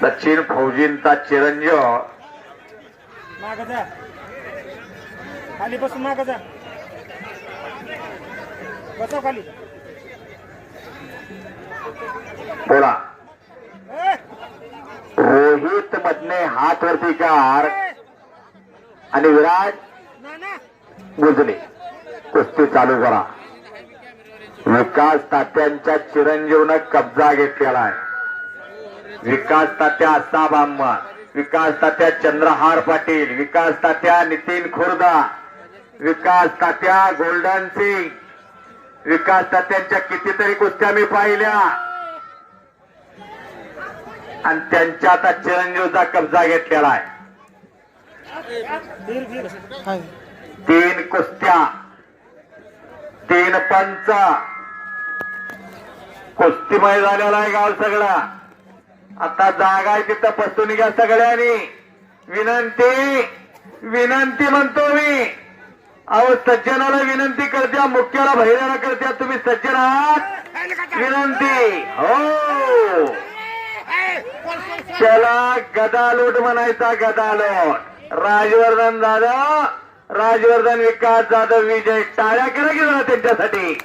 सचिन फौजींचा चिरंजीव. खाली बसून माग जा. बसव खाली. बोला. रोहित मधने हात वरती कार आणि विराट गुजले कुस्ती चालू करा. विकास तात्यांच्या चिरंजीवनं कब्जा घेतलेला आहे. विकास तात्या आसाब अहमद विकास तात्या चंद्रहार पाटील विकास तात्या नितीन खुर्दा विकास तात्या गोल्डन सिंग विकास तात्यांच्या कितीतरी कुस्त्या मी पाहिल्या. आणि त्यांच्या आता चिरंजीवचा कब्जा घेतलेला आहे. तीन कुस्त्या तीन पंच. कुस्तीमय झालेला आहे गाव सगळा. आता जागा आहे तिथं घ्या सगळ्यांनी. विनंती विनंती म्हणतो मी. अहो सज्जनाला विनंती करत्या मुख्याला भैराला करत्या तुम्ही सज्जन आहात? विनंती. हो. त्याला गदालोट म्हणायचा गदालोट. राजवर्धन दादा राजवर्धन विकास जाधव विजय. टाळ्या करा की त्यांच्यासाठी.